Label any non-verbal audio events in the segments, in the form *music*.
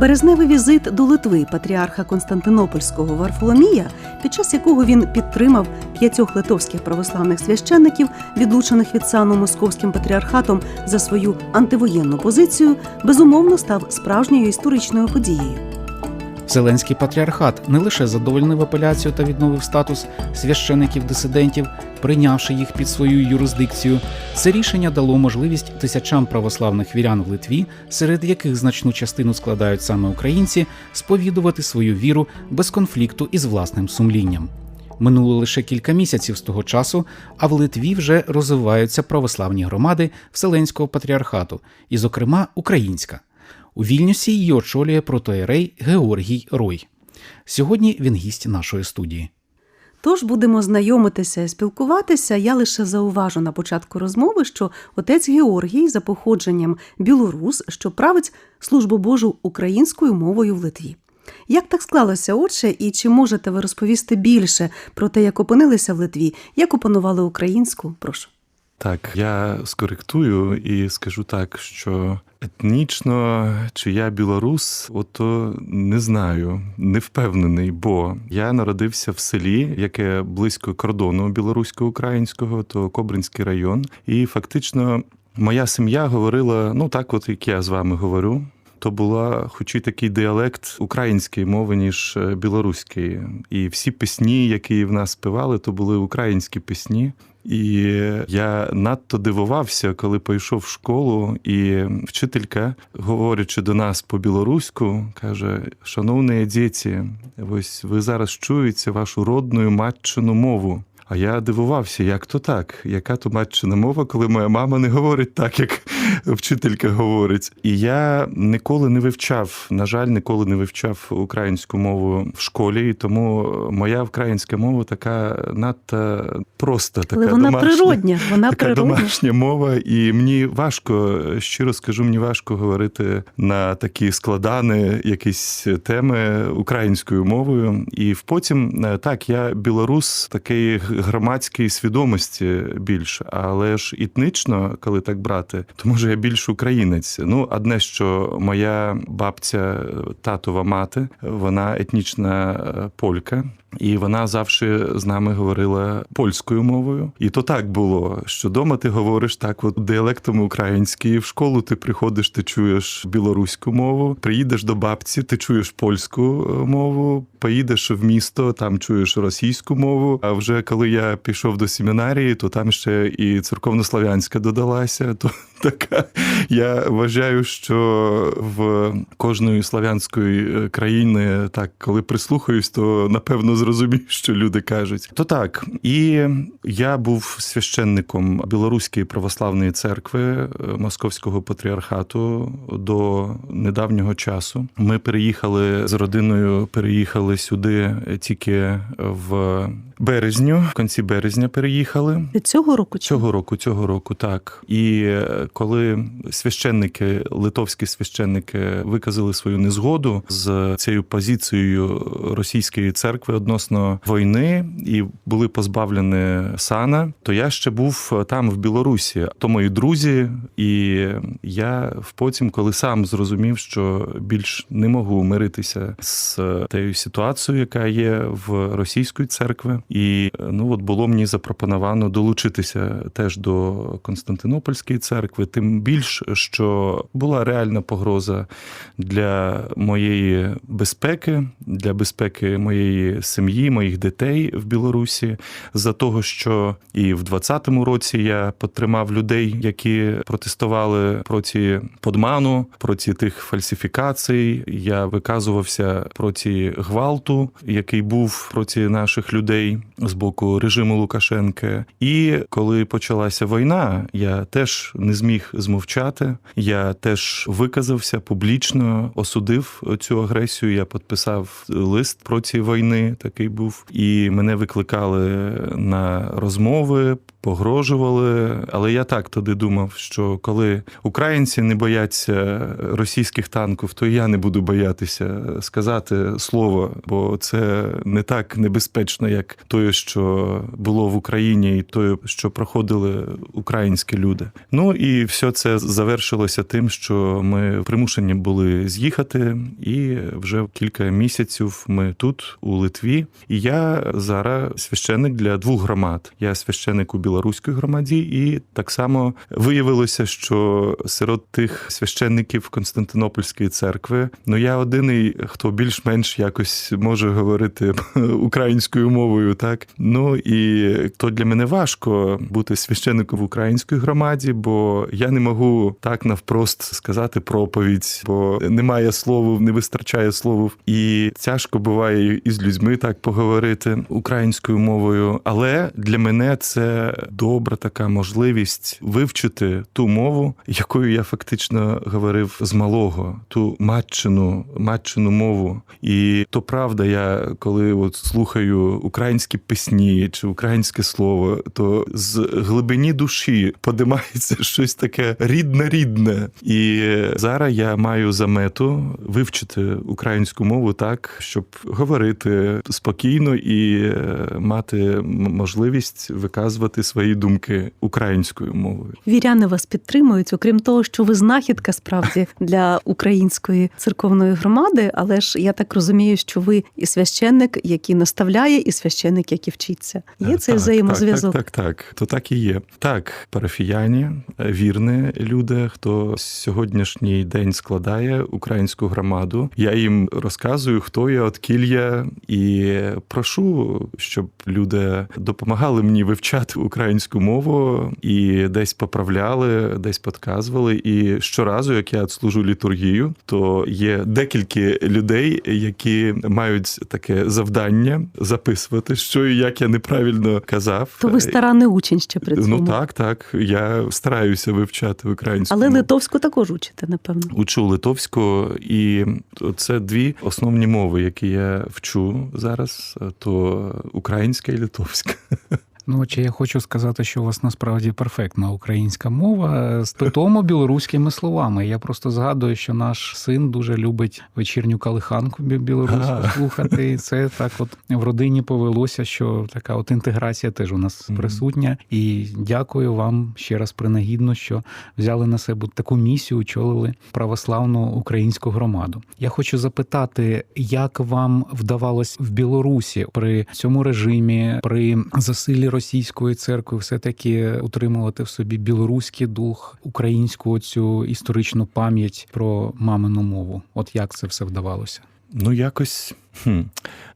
Березневий візит до Литви патріарха Константинопольського Варфоломія, під час якого він підтримав п'ятьох литовських православних священників, відлучених від сану московським патріархатом за свою антивоєнну позицію, безумовно став справжньою історичною подією. Вселенський патріархат не лише задовольнив апеляцію та відновив статус священиків-дисидентів, прийнявши їх під свою юрисдикцію. Це рішення дало можливість тисячам православних вірян в Литві, серед яких значну частину складають саме українці, сповідувати свою віру без конфлікту із власним сумлінням. Минуло лише кілька місяців з того часу, а в Литві вже розвиваються православні громади Вселенського патріархату, і, зокрема, українська. У Вільнюсі її очолює протоєрей Георгій Рой. Сьогодні він гість нашої студії. Тож будемо знайомитися і спілкуватися. Я лише зауважу на початку розмови, що отець Георгій за походженням білорус, що править службу Божу українською мовою в Литві. Як так склалося, отче, і чи можете ви розповісти більше про те, як опинилися в Литві, як опанували українську? Прошу. Так, я скоректую і скажу так, що етнічно чи я білорус, ото не знаю, не впевнений, бо я народився в селі, яке близько кордону білорусько-українського, то Кобринський район, і фактично моя сім'я говорила: ну так, от як я з вами говорю. То була хоч і такий діалект української мови, ніж білоруської. І всі пісні, які в нас співали, то були українські пісні. І я надто дивувався, коли пішов в школу, і вчителька, говорячи до нас по-білоруську, каже: Шановні діти, ось ви зараз чуєте вашу родну матчину мову. А я дивувався, як то так, яка то матчина мова, коли моя мама не говорить так, як вчителька говорить. І я ніколи не вивчав, на жаль, ніколи не вивчав українську мову в школі, і тому моя українська мова така надто проста, така Але вона домашня, природня, *laughs* вона така природня. домашня мова, і мені важко, щиро скажу, мені важко говорити на такі складані якісь теми українською мовою. І потім так, я білорус такий громадської свідомості більш, але ж етнічно, коли так брати, то може я більш українець. Ну, одне, що моя бабця, татова мати, вона етнічна е, полька. І вона завжди з нами говорила польською мовою. І то так було, що дома ти говориш так, от діалектом український, в школу ти приходиш, ти чуєш білоруську мову, приїдеш до бабці, ти чуєш польську е, мову, поїдеш в місто, там чуєш російську мову. А вже коли я пішов до семінарії, то там ще і церковнослов'янська додалася. То *laughs* така *laughs* я вважаю, що в кожної славянської країни, так коли прислухаюсь, то напевно зрозумію, *laughs* що люди кажуть. То так, і я був священником Білоруської православної церкви е, Московського патріархату до недавнього часу. Ми переїхали з родиною, переїхали сюди тільки в березню, в кінці березня переїхали. Цього року Цього року, цього року, так. І е, священники, литовські священники виказали свою незгоду з цією позицією російської церкви відносно війни і були позбавлені сана, то я ще був там в Білорусі. То мої друзі, і я потім, коли сам зрозумів, що більш не можу миритися з тією ситуацією, яка є в російської церкви, і ну от було мені запропоновано долучитися теж до Константинопольської церкви, тим більш, що була реальна погроза для моєї безпеки, для безпеки моєї сім'ї, моїх дітей в Білорусі, за того, що і в 20-му році я потримав людей, які протестували проти подману, проти тих фальсифікацій. Я виказувався проти гвалту, який був проти наших людей з боку режиму Лукашенка. І коли почалася війна, я теж не зміг змовчати. Я теж виказався публічно, осудив цю агресію. Я підписав лист проти війни. Такий був, і мене викликали на розмови. Погрожували, але я так тоді думав, що коли українці не бояться російських танків, то я не буду боятися сказати слово, бо це не так небезпечно, як те, що було в Україні, і те, що проходили українські люди. Ну і все це завершилося тим, що ми примушені були з'їхати, і вже кілька місяців ми тут, у Литві. І я зараз священник для двох громад. Я священник у білоруській громаді, і так само виявилося, що серед тих священників Константинопольської церкви, ну я єдиний, хто більш-менш якось може говорити *laughs* українською мовою, так ну і то для мене важко бути священником в українській громаді, бо я не можу так навпрост сказати проповідь, бо немає слова, не вистачає слов, і тяжко буває із людьми так поговорити українською мовою. Але для мене це добра така можливість вивчити ту мову, якою я фактично говорив з малого, ту матчину, матчину мову. І то правда, я коли от слухаю українські пісні чи українське слово, то з глибині душі подимається *laughs* щось таке рідне-рідне. І зараз я маю за мету вивчити українську мову так, щоб говорити спокійно і е, мати можливість виказувати свої думки українською мовою. Віряни вас підтримують, окрім того, що ви знахідка справді *laughs* для української церковної громади. Але ж я так розумію, що ви і священник, який наставляє, і священник, який вчиться. Є цей Так, взаємозв'язок. Так, так, так, то так і є. Так, парафіяні, вірні люди, хто сьогоднішній день складає українську громаду. Я їм розказую, хто я, откіль я, і прошу, щоб люди допомагали мені вивчати українську мову і десь поправляли, десь підказували. І щоразу, як я служу літургію, то є декілька людей, які мають таке завдання записувати, що і як я неправильно казав. То ви старанний учень ще при цьому. Ну так, так. Я стараюся вивчати українську. Але литовську також учите, напевно. Учу литовську, і це дві основні мови, які я вчу зараз: то українська і литовська. Ну, чи я хочу сказати, що у вас насправді перфектна українська мова з питомо білоруськими словами. Я просто згадую, що наш син дуже любить вечірню калиханку білоруську А. слухати. І це так, от в родині повелося, що така от інтеграція теж у нас присутня. І дякую вам ще раз принагідно, що взяли на себе таку місію, очолили православну українську громаду. Я хочу запитати, як вам вдавалось в Білорусі при цьому режимі, при засиллі російської церкви, все таки утримувати в собі білоруський дух, українську цю історичну пам'ять про мамину мову. От як це все вдавалося? Ну, якось хм,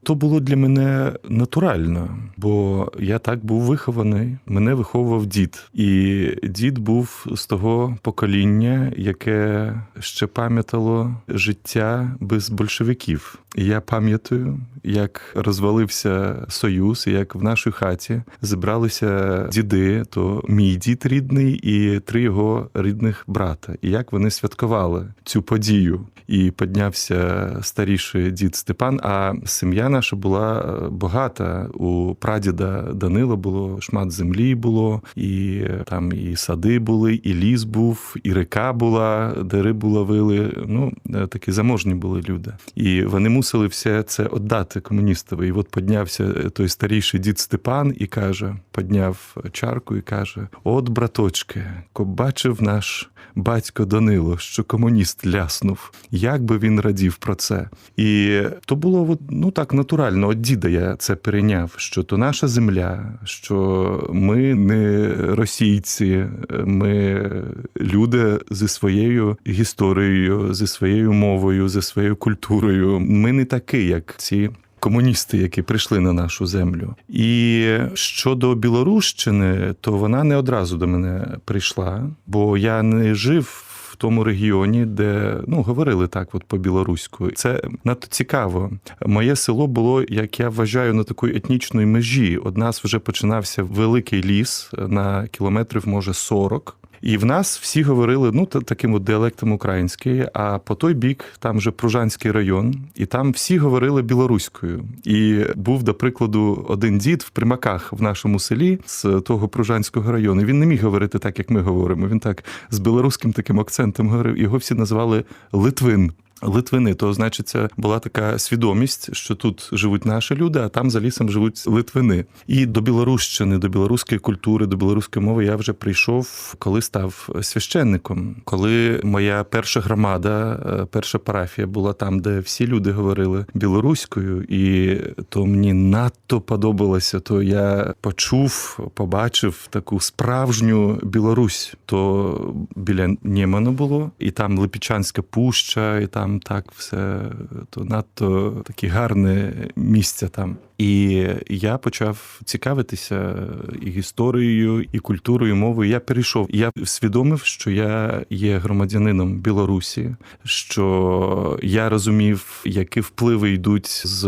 то було для мене натурально, бо я так був вихований. Мене виховував дід, і дід був з того покоління, яке ще пам'ятало життя без большевиків. І я пам'ятаю, як розвалився союз, як в нашій хаті зібралися діди, то мій дід рідний і три його рідних брата, і як вони святкували цю подію. І піднявся старіший дід Степан. А сім'я наша була е, багата. У прадіда Данила було шмат землі було, і там і сади були, і ліс був, і река була, де рибу ловили. Ну е, такі заможні були люди. І вони мусили все це віддати комуністові. І от піднявся е, той старіший дід Степан і каже: підняв чарку і каже: От, браточки, бачив наш батько Данило, що комуніст ляснув. Як би він радів про це? І то було ну так натурально. От діда я це перейняв, що то наша земля, що ми не російці, ми люди зі своєю історією, зі своєю мовою, зі своєю культурою. Ми не такі, як ці. Комуністи, які прийшли на нашу землю, і щодо Білорущини, то вона не одразу до мене прийшла, бо я не жив в тому регіоні, де ну говорили так, от по білоруську. Це надто цікаво. Моє село було, як я вважаю, на такої етнічної межі. Од нас вже починався великий ліс на кілометрів, може 40. І в нас всі говорили ну таким от діалектом український. А по той бік там вже Пружанський район, і там всі говорили білоруською. І був, до прикладу, один дід в примаках в нашому селі з того Пружанського району. Він не міг говорити так, як ми говоримо. Він так з білоруським таким акцентом говорив. Його всі називали Литвин. Литвини, то значить, це була така свідомість, що тут живуть наші люди, а там за лісом живуть литвини. І до білорусщини, до білоруської культури, до білоруської мови я вже прийшов, коли став священником. Коли моя перша громада, е, перша парафія була там, де всі люди говорили білоруською, і то мені надто подобалося. То я почув, побачив таку справжню Білорусь. То біля Нєману було, і там Липічанська пуща, і там так все то надто такі гарне місце там. І я почав цікавитися і історією, і культурою, і мовою. Я перейшов. Я свідомив, що я є громадянином Білорусі, що я розумів, які впливи йдуть з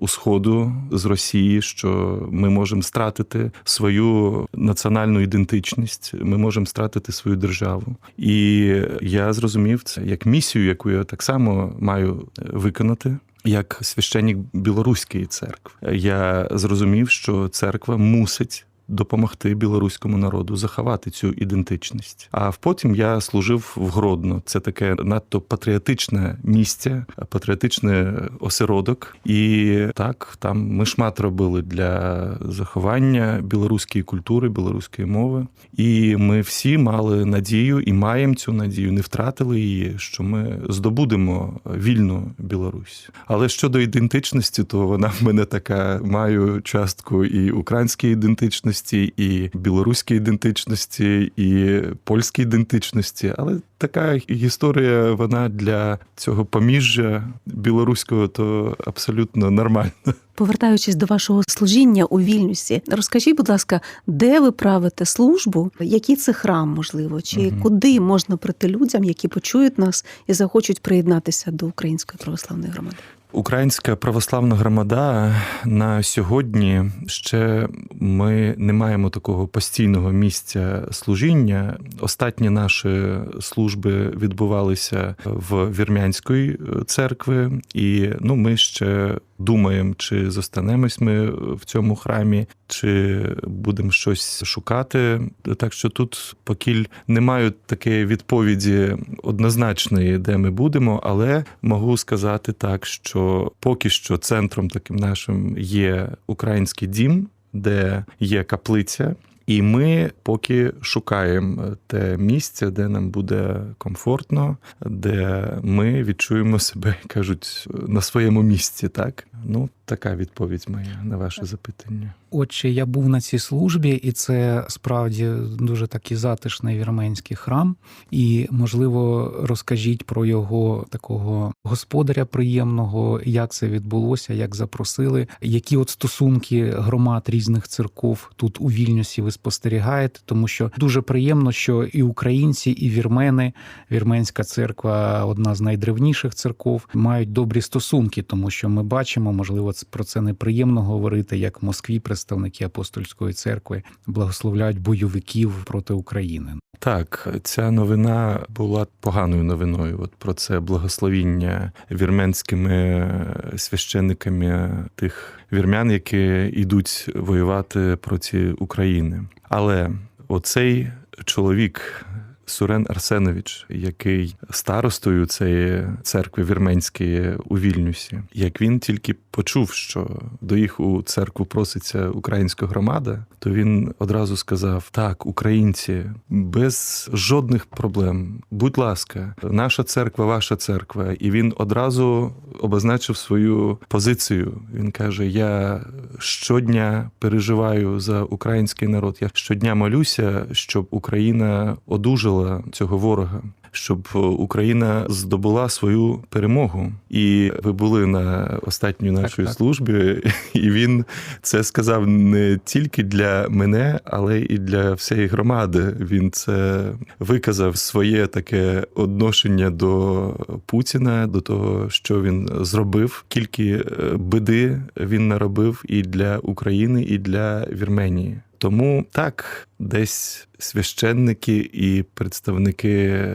усходу, з Росії, що ми можемо стратити свою національну ідентичність, ми можемо стратити свою державу. І я зрозумів це як місію, яку я так само маю виконати. Як священник білоруської церкви, я зрозумів, що церква мусить допомогти білоруському народу заховати цю ідентичність. А потім я служив в Гродно. Це таке надто патріотичне місце, патріотичний осередок. І так, там ми шмат робили для заховання білоруської культури, білоруської мови. І ми всі мали надію і маємо цю надію, не втратили її, що ми здобудемо вільну Білорусь. Але щодо ідентичності, то вона в мене така маю частку і української ідентичності, і білоруської ідентичності, і польської ідентичності. Але така історія, вона для цього поміжжя білоруського то абсолютно нормальна. Повертаючись до вашого служіння у Вільнюсі, розкажіть, будь ласка, де ви правите службу? Який це храм, можливо, чи Мгм. куди можна прийти людям, які почують нас і захочуть приєднатися до Української православної громади? Українська православна громада на сьогодні ще ми не маємо такого постійного місця служіння. Останні наші служби відбувалися в Вірмянської церкви, і ну ми ще думаємо, чи зостанемось ми в цьому храмі, чи будемо щось шукати. Так що тут покіль не маю такої відповіді однозначної, де ми будемо, але можу сказати так, що поки що центром таким нашим є український дім, де є каплиця. І ми поки шукаємо те місце, де нам буде комфортно, де ми відчуємо себе, кажуть, на своєму місці. Так ну така відповідь моя на ваше запитання. Отже, я був на цій службі, і це справді дуже такий затишний вірменський храм. І, можливо, розкажіть про його такого господаря приємного, як це відбулося, як запросили, які от стосунки громад різних церков тут у Вільнюсі ви спостерігаєте, тому що дуже приємно, що і українці, і вірмени, вірменська церква одна з найдревніших церков, мають добрі стосунки, тому що ми бачимо, можливо, про це неприємно говорити, як в Москві представники апостольської церкви благословляють бойовиків проти України. Так, ця новина була поганою новиною. От про це благословіння вірменськими священниками тих вірмян, які йдуть воювати проти України. Але оцей чоловік. Сурен Арсенович, який старостою цієї церкви вірменської у Вільнюсі, як він тільки почув, що до їх у церкву проситься українська громада, то він одразу сказав: так, українці, без жодних проблем, будь ласка, наша церква, ваша церква. І він одразу обозначив свою позицію. Він каже: Я щодня переживаю за український народ. Я щодня молюся, щоб Україна одужала цього ворога. Щоб Україна здобула свою перемогу, і ви були на останній нашій так. службі, *laughs* і він це сказав не тільки для мене, але і для всієї громади. Він це виказав своє таке відношення до Путіна, до того, що він зробив, скільки е, биди він наробив і для України, і для Вірменії. Тому так, десь священники і представники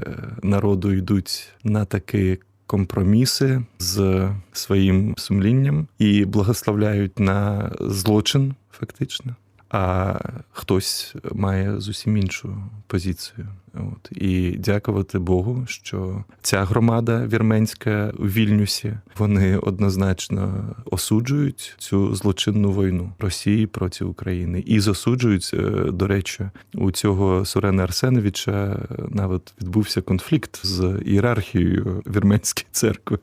народу йдуть на такі компроміси з своїм сумлінням і благословляють на злочин, фактично. А хтось має зовсім іншу позицію. От і дякувати Богу, що ця громада вірменська у Вільнюсі вони однозначно осуджують цю злочинну війну Росії проти України і засуджують, е, до речі, у цього Сурена Арсеновича навіть відбувся конфлікт з ієрархією вірменської церкви.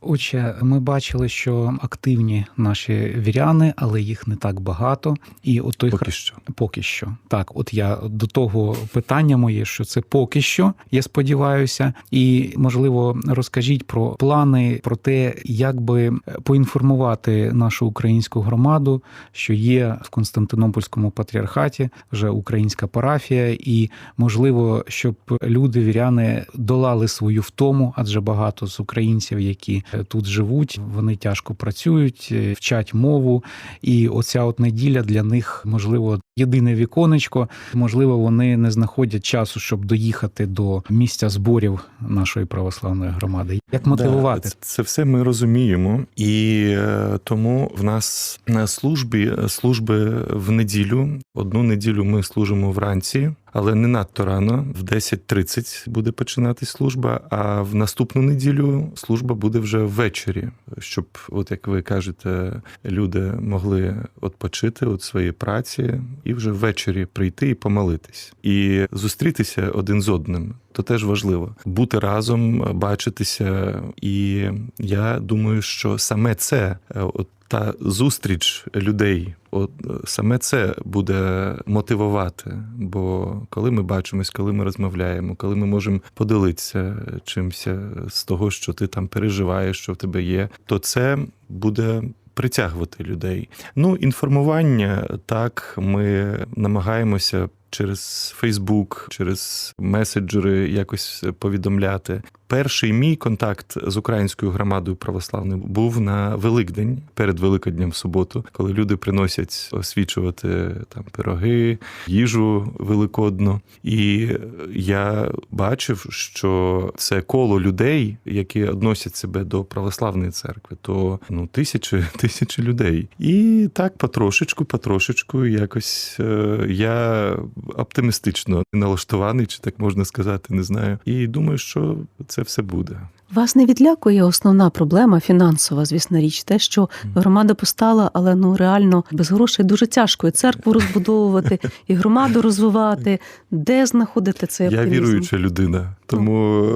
Отже, ми бачили, що активні наші віряни, але їх не так багато. І от той Поки що. Поки що так, от я до того питання моє, що це поки що, я сподіваюся, і можливо розкажіть про плани, про те, як би поінформувати нашу українську громаду, що є в Константинопольському патріархаті вже українська парафія, і можливо, щоб люди віряни долали свою втому, адже багато з українців, які тут живуть, вони тяжко працюють, е, вчать мову, і оця от неділя для них можливо єдине віконечко. Можливо, вони не знаходять часу, щоб доїхати до місця зборів нашої православної громади. Як мотивувати? Да, це, все ми розуміємо, і е, тому в нас на службі служби в неділю. Одну неділю ми служимо вранці, але не надто рано. В 10.30 буде починатись служба. А в наступну неділю служба буде вже ввечері, щоб, от як ви кажете, люди могли відпочити від своєї праці і вже ввечері прийти і помолитись, і зустрітися один з одним. То теж важливо бути разом, бачитися. І я думаю, що саме це е, от та зустріч людей, от е, саме це буде мотивувати. Бо коли ми бачимось, коли ми розмовляємо, коли ми можемо поділитися чимось з того, що ти там переживаєш, що в тебе є, то це буде. Притягувати людей. Ну, інформування так, ми намагаємося через Фейсбук, через меседжери якось повідомляти. Перший мій контакт з українською громадою православною був на Великдень перед Великоднем в суботу, коли люди приносять освічувати там пироги, їжу великодну. І я бачив, що це коло людей, які відносять себе до православної церкви, то ну тисячі *laughs* тисячі людей. І так потрошечку, потрошечку, якось е, я оптимістично налаштований, чи так можна сказати, не знаю. І думаю, що це все буде. Вас не відлякує основна проблема фінансова, звісно річ, те, що громада постала, але ну реально без грошей дуже тяжко і церкву розбудовувати, *laughs* і громаду розвивати. Де знаходити цей Я віруюча людина, тому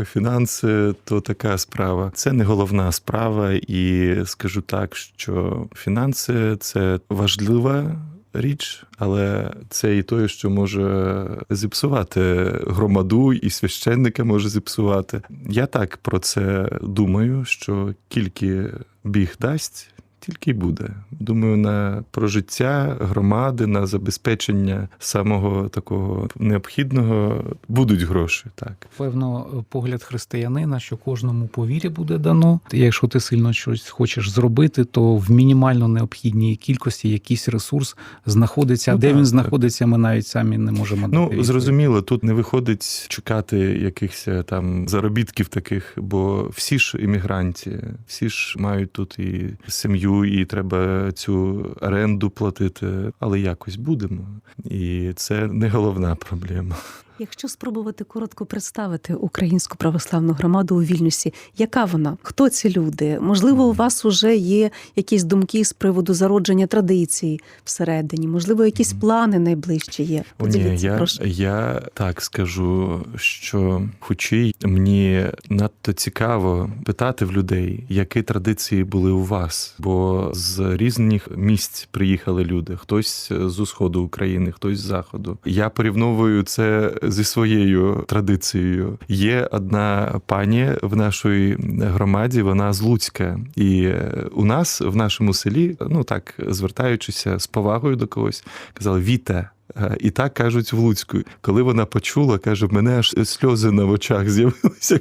е, фінанси то така справа. Це не головна справа, і скажу так, що фінанси це важлива. Річ, але це і те, що може зіпсувати громаду, і священника може зіпсувати. Я так про це думаю, що тільки біг дасть, тільки й буде. Думаю, на прожиття громади, на забезпечення самого такого необхідного будуть гроші. Так. Певно, погляд християнина, що кожному по вірі буде дано. Якщо ти сильно щось хочеш зробити, то в мінімально необхідній кількості якийсь ресурс знаходиться. Ну, Де так, він так. знаходиться, ми навіть самі не можемо Ну, відповідь. зрозуміло, тут не виходить чекати якихось е, там заробітків таких, бо всі ж іммігранті, всі ж мають тут і сім'ю, і треба цю оренду платити, але якось будемо. І це не головна проблема. Якщо спробувати коротко представити українську православну громаду у Вільнюсі, яка вона? Хто ці люди? Можливо, у вас уже є якісь думки з приводу зародження традицій всередині, можливо, якісь плани найближчі є. О, ні, я, прошу. я так скажу, що хоч і мені надто цікаво питати в людей, які традиції були у вас, бо з різних місць приїхали люди. Хтось з усходу України, хтось з заходу. Я порівновую це зі своєю традицією. Є одна пані в нашій громаді, вона з Луцька, і у нас в нашому селі, ну так звертаючися з повагою до когось, казали Віта. Е, І так кажуть в Луцьку. Коли вона почула, каже, мене аж сльози на очах з'явилися.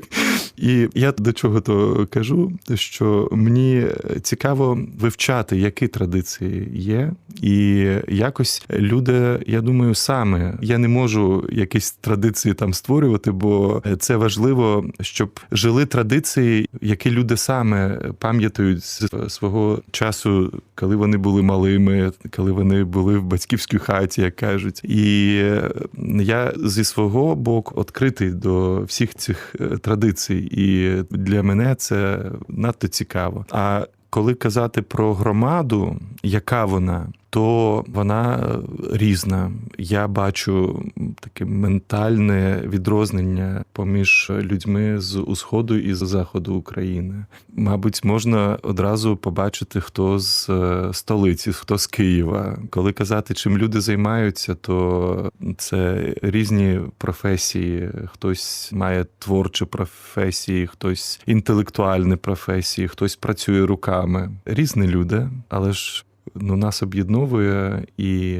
І я до чого то кажу, що мені цікаво вивчати, які традиції є, і якось люди, я думаю, саме я не можу якісь традиції там створювати, бо це важливо, щоб жили традиції, які люди саме пам'ятають з свого часу, коли вони були малими, коли вони були в батьківській хаті, як кажуть. І я зі свого боку відкритий до всіх цих е, традицій, і для мене це надто цікаво. А коли казати про громаду, яка вона, то вона е, різна. Я бачу таке ментальне відрознення поміж людьми з усходу і з заходу України. Мабуть, можна одразу побачити, хто з е, столиці, хто з Києва. Коли казати, чим люди займаються, то це різні професії. Хтось має творчі професії, хтось інтелектуальні професії, хтось працює руками. Різні люди, але ж ну, нас об'єдновує і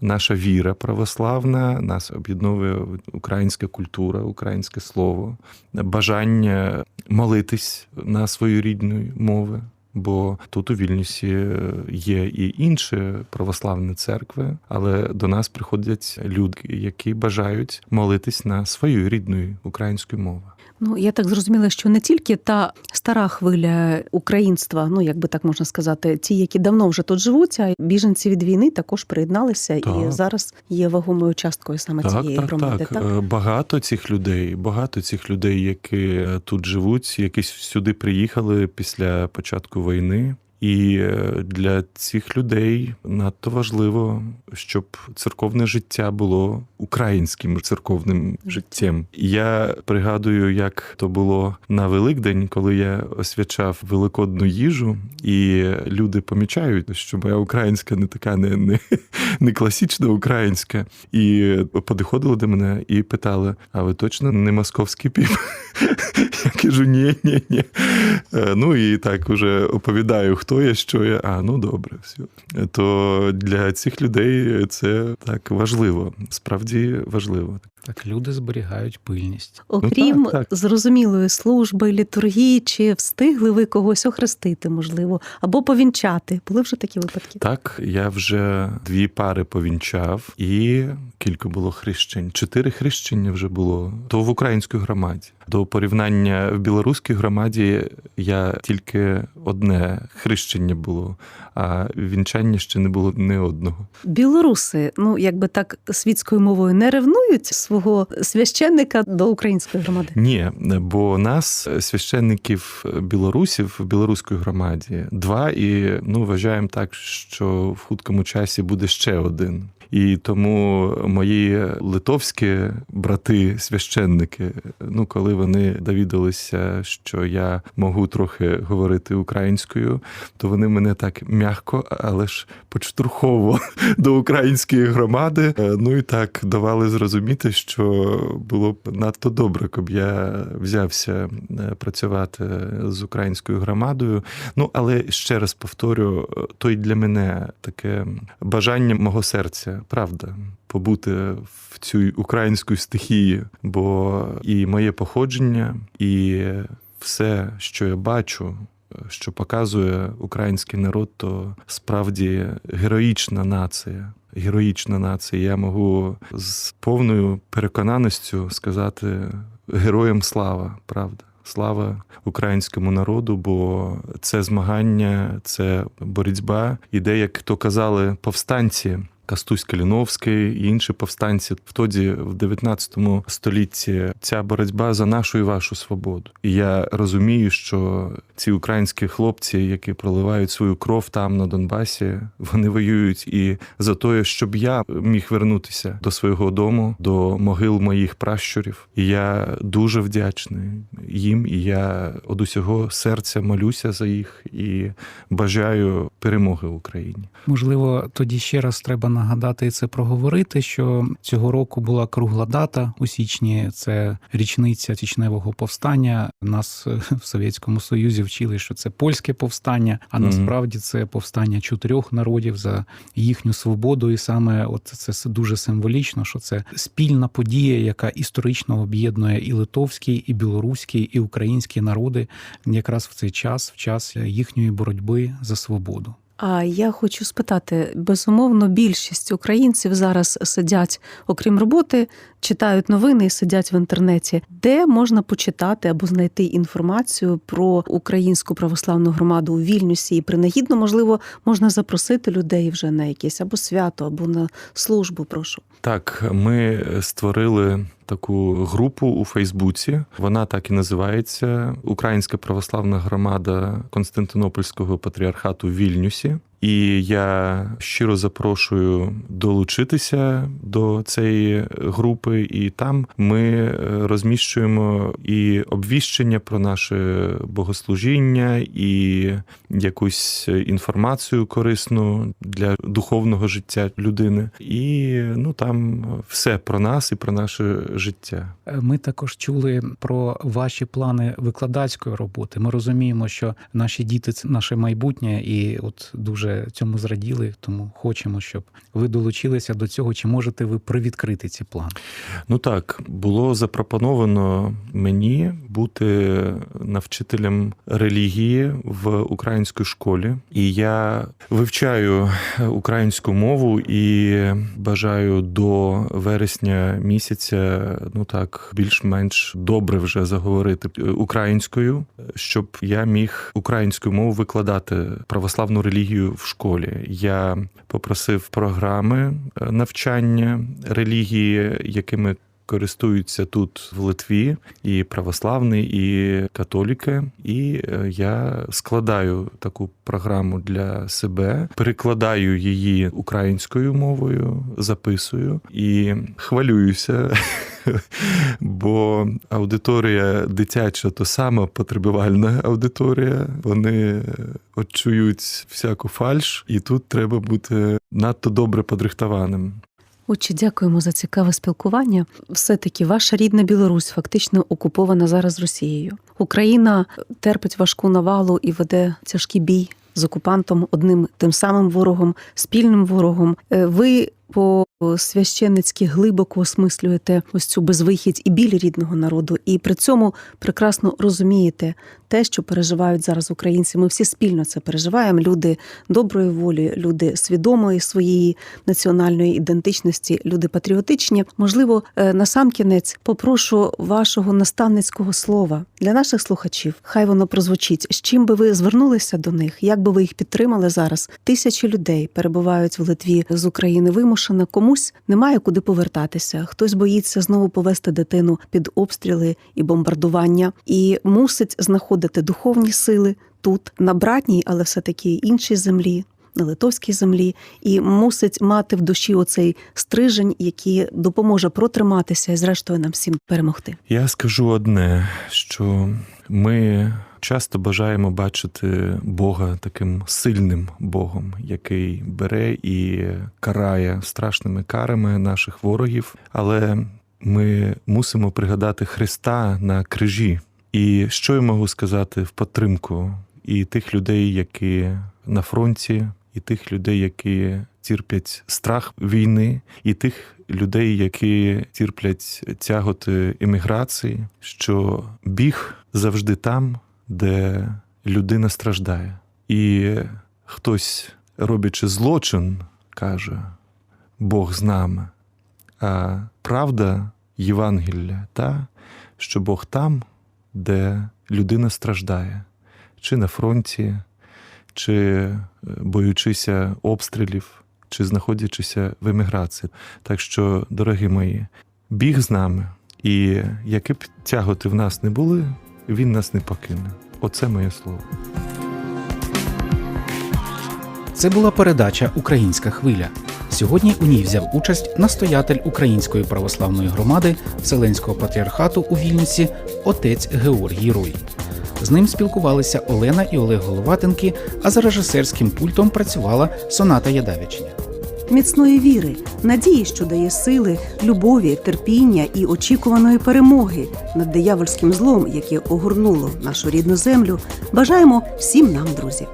наша віра православна, нас об'єдновує українська культура, українське слово, бажання молитись на свою рідну мову. Бо тут у Вільнюсі є і інші православні церкви, але до нас приходять люди, які бажають молитись на свою рідною українською мовою. Ну, я так зрозуміла, що не тільки та стара хвиля українства, ну як би так можна сказати, ті, які давно вже тут живуть, а біженці від війни також приєдналися Так. і зараз є вагомою часткою саме цієї так, громади. так. так Багато цих людей, багато цих людей, які е, тут живуть, які сюди приїхали після початку війни. І е, для цих людей надто важливо, щоб церковне життя було українським церковним життям. Я пригадую, як то було на Великдень, коли я освячав великодну їжу, і люди помічають, що моя українська не така не, не, не класична українська. І підходили до мене і питали: а ви точно не московський піп? *laughs* Я кажу, ні, ні, ні. Е, Ну і так уже оповідаю, хто я, що я. А, ну добре, все. То для цих людей це так важливо, справді важливо. Так люди зберігають пильність. Окрім Ну, так, так. зрозумілої служби, літургії, чи встигли ви когось охрестити, можливо, або повінчати? Були вже такі випадки? Так, я вже дві пари повінчав, і кілька було хрещень. Чотири хрещення вже було. То в українській громаді. До порівняння в білоруській громаді я тільки одне хрещення було, а вінчання ще не було ні одного. Білоруси, ну якби так світською мовою не ревнують свого священника до української громади. Ні, бо нас, священників білорусів в білоруській громаді, два, і ну вважаємо так, що в хуткому часі буде ще один. І тому мої литовські брати, священники, ну коли вони довідалися, що я можу трохи говорити українською, то вони мене так м'яко, але ж почтурхово *laughs* до української громади. е, Ну і так давали зрозуміти, що було б надто добре, щоб я взявся е, працювати з українською громадою. Ну але ще раз повторю, е, то й для мене таке бажання мого серця, правда. Побути в цій українській стихії, бо і моє походження, і все, що я бачу, що показує український народ, то справді героїчна нація. Героїчна нація. Я можу з повною переконаністю сказати героям слава, правда. Слава українському народу, бо це змагання, це боротьба. І де, як то казали, повстанці. Кастусь Каліновський і інші повстанці тоді, в 19 столітті, ця боротьба за нашу і вашу свободу. І я розумію, що ці українські хлопці, які проливають свою кров там на Донбасі, вони воюють і за те, щоб я міг вернутися до свого дому, до могил моїх пращурів. І я дуже вдячний їм. І я од усього серця молюся за їх і бажаю перемоги Україні. Можливо, тоді ще раз треба нагадати і це проговорити, що цього року була кругла дата у січні. Це річниця січневого повстання. Нас е, в Совєтському Союзі вчили, що це польське повстання, а насправді це повстання чотирьох народів за їхню свободу. І саме от це дуже символічно, що це спільна подія, яка історично об'єднує і литовський, і білоруський, і українські народи якраз в цей час, в час їхньої боротьби за свободу. А я хочу спитати: безумовно, більшість українців зараз сидять, окрім роботи, читають новини і сидять в інтернеті, де можна почитати або знайти інформацію про українську православну громаду у Вільнюсі, і принагідно, можливо, можна запросити людей вже на якесь або свято, або на службу. Прошу. Так, ми створили таку групу у Фейсбуці. Вона так і називається Українська православна громада Константинопольського патріархату в Вільнюсі. І я щиро запрошую долучитися до цієї групи, і там ми е, розміщуємо і обвіщення про наше богослужіння, і якусь інформацію корисну для духовного життя людини. І ну там все про нас і про наше життя. Ми також чули про ваші плани викладацької роботи. Ми розуміємо, що наші діти це наше майбутнє, і от дуже цьому зраділи. Тому хочемо, щоб ви долучилися до цього. Чи можете ви привідкрити ці плани? Ну так, було запропоновано мені бути навчителем релігії в українській школі, і я вивчаю українську мову і бажаю до вересня місяця, ну так, більш-менш добре вже заговорити українською, щоб я міг українською мову викладати православну релігію в школі. Я попросив програми е, навчання релігії, якими користуються тут в Литві і православні, і католіки. І е, я складаю таку програму для себе, перекладаю її українською мовою, записую і хвалююся. *laughs* Бо аудиторія дитяча то сама потребувальна аудиторія. Вони от чують всяку фальш, і тут треба бути надто добре подрихтованим. Отче, дякуємо за цікаве спілкування. Все-таки ваша рідна Білорусь фактично окупована зараз Росією. Україна терпить важку навалу і веде тяжкий бій з окупантом, одним тим самим ворогом, спільним ворогом. Е, Ви по священницьки глибоко осмислюєте ось цю безвихідь і біль рідного народу, і при цьому прекрасно розумієте те, що переживають зараз українці. Ми всі спільно це переживаємо. Люди доброї волі, люди свідомої своєї національної ідентичності, люди патріотичні. Можливо, е, на сам кінець попрошу вашого наставницького слова для наших слухачів. Хай воно прозвучить. З чим би ви звернулися до них? Як би ви їх підтримали зараз? Тисячі людей перебувають в Литві з України вимушено. Комусь немає куди повертатися. Хтось боїться знову повести дитину під обстріли і бомбардування, і мусить знаходити духовні сили тут, на братній, але все таки іншій землі. На литовській землі і мусить мати в душі оцей стрижень, який допоможе протриматися і, зрештою, нам всім перемогти. Я скажу одне, що ми часто бажаємо бачити Бога таким сильним Богом, який бере і карає страшними карами наших ворогів. Але ми мусимо пригадати Христа на крижі. І що я можу сказати в підтримку і тих людей, які на фронті, і тих людей, які терплять страх війни, і тих людей, які терплять тяготи імміграції, що біг завжди там, де людина страждає. І хтось, роблячи злочин, каже: Бог з нами. А правда Євангелія та, що Бог там, де людина страждає, чи на фронті, чи е, боючися обстрілів, чи знаходячися в еміграції. Так що, дорогі мої, біг з нами, і які б тяготи в нас не були, він нас не покине. Оце моє слово. Це була передача Українська хвиля. Сьогодні у ній взяв участь настоятель Української православної громади Вселенського патріархату у Вільнюсі отець Георгій Руй. З ним спілкувалися Олена і Олег Головатенки, а за режисерським пультом працювала Соната Ядавічня. Міцної віри, надії, що дає сили, любові, терпіння і очікуваної перемоги над диявольським злом, яке огорнуло нашу рідну землю. Бажаємо всім нам, друзі.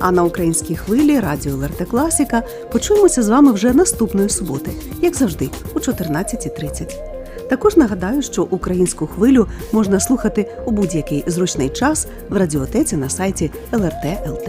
А на українській хвилі радіо ЛРТ Класіка почуємося з вами вже наступної суботи, як завжди, о 14.30. Також нагадаю, що українську хвилю можна слухати у будь-який зручний час в радіотеці на сайті ЛРТ ЛТ.